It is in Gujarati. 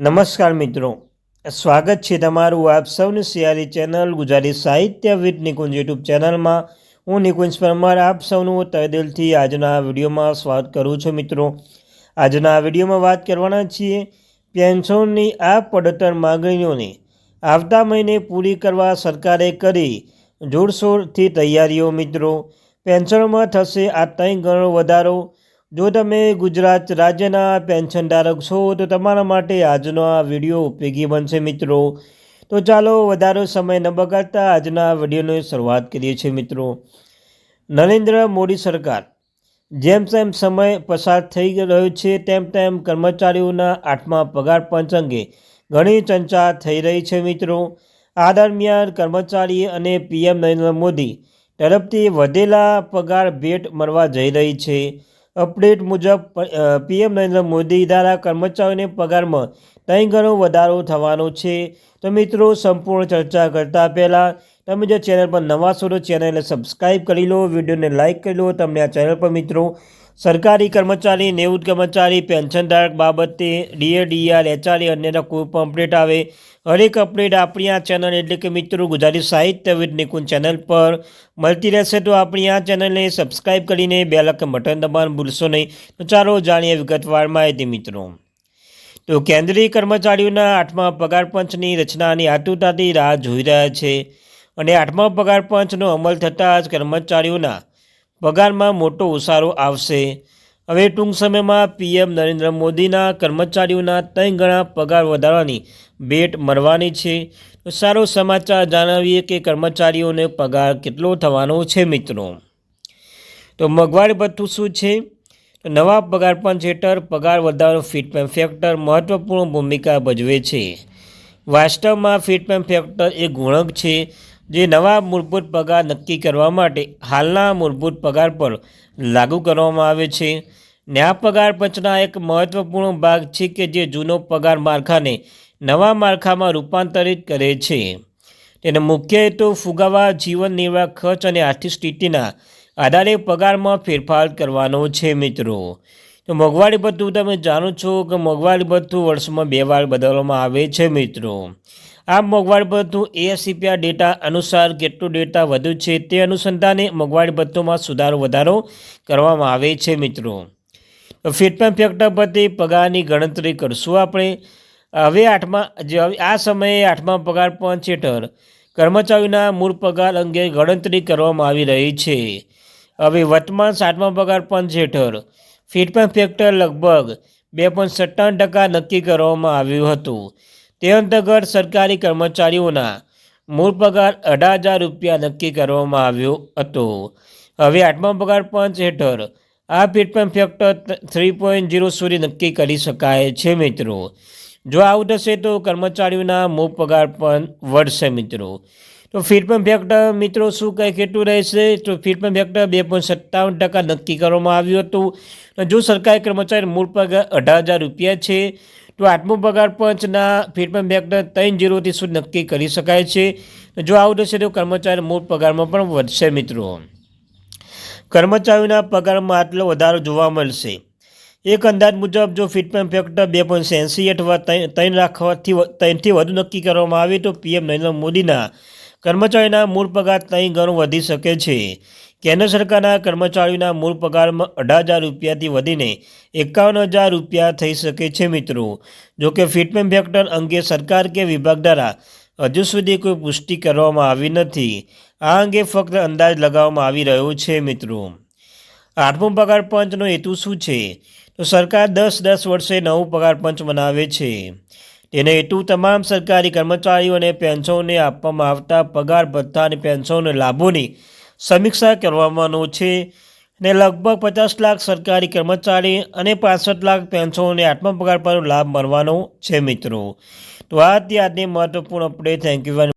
નમસ્કાર મિત્રો. સ્વાગત છે તમારું આપ સૌની સિયારી ચેનલ ગુજરાતી સાહિત્ય વિથ નિકુંજ યુટ્યુબ ચેનલમાં. હું નિકુંજ પરમાર, આપ સૌનું તહેદિલથી આજના વિડીયોમાં સ્વાગત કરું છું મિત્રો. આજના વિડીયોમાં વાત કરવાના છીએ પેન્શનની આ પડતર માગણીઓને. આવતા મહિને પૂરી કરવા સરકારે કરી જોરશોરથી તૈયારીઓ મિત્રો. પેન્શનમાં થશે આ ત્રણ ગણો વધારો. જો તમે ગુજરાત રાજ્યના પેન્શનધારક છો, તો તમારા માટે આજનો આ વીડિયો ઉપયોગી બનશે મિત્રો. તો ચાલો વધારે સમય ન બગાડતા આજના વિડીયોની શરૂઆત કરીએ છીએ મિત્રો. નરેન્દ્ર મોદી સરકાર. જેમ તેમ સમય પસાર થઈ રહ્યો છે, તેમ તેમ કર્મચારીઓના આઠમા પગાર પંચ અંગે ઘણી ચર્ચા થઈ રહી છે મિત્રો. આ દરમિયાન કર્મચારી અને પીએમ નરેન્દ્ર મોદી તરફથી વધેલા પગાર ભેટ મળવા જઈ રહી છે. અપડેટ મુજબ પીએમ નરેન્દ્ર મોદી દ્વારા કર્મચારીઓને પગારમાં ત્રણ ગણો વધારો થવાનો છે. તો મિત્રો, સંપૂર્ણ ચર્ચા કરતા પહેલાં તમે જો ચેનલ પર નવા છો તો ચેનલને સબસ્ક્રાઈબ કરી લો, વિડીયોને લાઇક કરી લો. તમને આ ચેનલ પર મિત્રો સરકારી કર્મચારી નેવું કર્મચારી પેન્શનધારક બાબતે ડીએડીઆર એચઆરએ અન્યના કોઈ પણ અપડેટ આવે. હરેક અપડેટ આપણી આ ચેનલ એટલે કે મિત્રો ગુજરાતી સાહિત્ય વિદ નિકુંજ ચેનલ પર મળતી રહેશે. તો આપણી આ ચેનલને સબસ્ક્રાઈબ કરીને બે લાખ બટન દબાણ ભૂલશો નહીં. તો ચાલો જાણીએ વિગતવાર માહિતી મિત્રો. તો કેન્દ્રીય કર્મચારીઓના આઠમા પગાર પંચની રચનાની આતુરતાથી રાહ જોઈ રહ્યા છે. અને આઠમા પગાર પંચનો અમલ થતાં જ કર્મચારીઓના પગારમાં મોટો ઉસારો આવશે. હવે ટૂંક સમયમાં પીએમ નરેન્દ્ર મોદીના કર્મચારીઓના ત્રણ ગણા પગાર વધારવાની ભેટ મળવાની છે. તો સારો સમાચાર જણાવીએ કે કર્મચારીઓને પગાર કેટલો થવાનો છે મિત્રો? તો મોંઘવારી ભથ્થું શું છે? નવા પગાર પંચ હેઠળ પગાર વધારો ફિટમેન્ટ ફેક્ટર મહત્વપૂર્ણ ભૂમિકા ભજવે છે. વાસ્તવમાં ફિટમેન્ટ ફેક્ટર એ ગુણક છે. જે નવા મૂળભૂત પગાર નક્કી કરવા માટે હાલના મૂળભૂત પગાર પર લાગુ કરવામાં આવે છે. ને પગાર પંચના એક મહત્વપૂર્ણ ભાગ છે કે જે જૂનો પગાર માળખાને નવા માળખામાં રૂપાંતરિત કરે છે. તેનો મુખ્ય હેતુ ફુગાવા, જીવન નિર્વાહ, ખર્ચ અને આર્થિક સ્થિતિના આધારે પગારમાં ફેરફાર કરવાનો છે મિત્રો. તો મોંઘવારી ભથ્થું તમે જાણો છો કે મોંઘવારી ભથ્થું વર્ષમાં બે વાર બદલવામાં આવે છે મિત્રો. આ મોંઘવારી ભથ્થું એએસસીપીઆર ડેટા અનુસાર કેટલું ડેટા વધુ છે તે અનુસંધાને મોંઘવારી ભથ્થુમાં સુધારો વધારો કરવામાં આવે છે મિત્રો. ફિટમેન ફેક્ટર પરથી પગારની ગણતરી કરશું આપણે. હવે આઠમા, જે આ સમયે આઠમા પગાર પંચ હેઠળ કર્મચારીઓના મૂળ પગાર અંગે ગણતરી કરવામાં આવી રહી છે. હવે વર્તમાન સાતમા પગાર પંચ હેઠળ ફિટમેન્ટ ફેક્ટર લગભગ બે પોઈન્ટ સત્તાવન ટકા નક્કી કરવામાં આવ્યું હતું. તે અંતર્ગત સરકારી કર્મચારીઓના મૂળ પગાર અઢાર હજાર રૂપિયા નક્કી કરવામાં આવ્યો હતો. હવે આઠમા પગાર પંચ હેઠળ આ fitment factor three point zero સુધી નક્કી કરી શકાય છે મિત્રો. જો આવું થશે તો કર્મચારીઓના મૂળ પગાર પણ વધશે મિત્રો. તો ફિટમેન્ટ ફેક્ટર મિત્રો, શું કંઈ કેટલું રહેશે? તો ફિટમેન્ટ ફેક્ટર બે પોઈન્ટ સત્તાવન ટકા નક્કી કરવામાં આવ્યું હતું. જો સરકારી કર્મચારી મૂળ પગાર અઢાર હજાર રૂપિયા છે તો આઠમો પગાર પંચના ફીટમેન્ટ ફેક્ટર ત્રણ જીરોથી શું નક્કી કરી શકાય છે? જો આવું થશે તો કર્મચારી મૂળ પગારમાં પણ વધશે મિત્રો. કર્મચારીઓના પગારમાં આટલો વધારો જોવા મળશે. એક અંદાજ મુજબ જો ફિટમેન્ટ ફેક્ટર બે પોઈન્ટ એંસી અથવા ત્રણ રાખવાથી ત્રણથી વધુ નક્કી કરવામાં આવે તો પીએમ નરેન્દ્ર મોદીના કર્મચારીના મૂળ પગાર ત્રણ ગણો વધી શકે છે. કેન્દ્ર સરકારના કર્મચારીઓના મૂળ પગારમાં અઢાર હજાર રૂપિયાથી વધીને એકાવન હજાર રૂપિયા થઈ શકે છે મિત્રો. જોકે ફિટમેન્ટ ફેક્ટર અંગે સરકાર કે વિભાગ દ્વારા હજુ સુધી કોઈ પુષ્ટિ કરવામાં આવી નથી. આ અંગે ફક્ત અંદાજ લગાવવામાં આવી રહ્યો છે મિત્રો. આઠમો પગાર પંચનો હેતુ શું છે? તો સરકાર દસ દસ વર્ષે નવું પગાર પંચ બનાવે છે. તેનો હેતુ તમામ સરકારી કર્મચારીઓને પેન્શનને આપવામાં આવતા પગાર ભથ્થા અને પેન્શનના લાભોની સમીક્ષા કરવાનો છે ને લગભગ પચાસ લાખ સરકારી કર્મચારી અને પાસઠ લાખ પેન્શનોને આત્મપગાર પર લાભ મળવાનો છે મિત્રો. તો આ હતી મહત્વપૂર્ણ અપડેટ થેન્ક યુ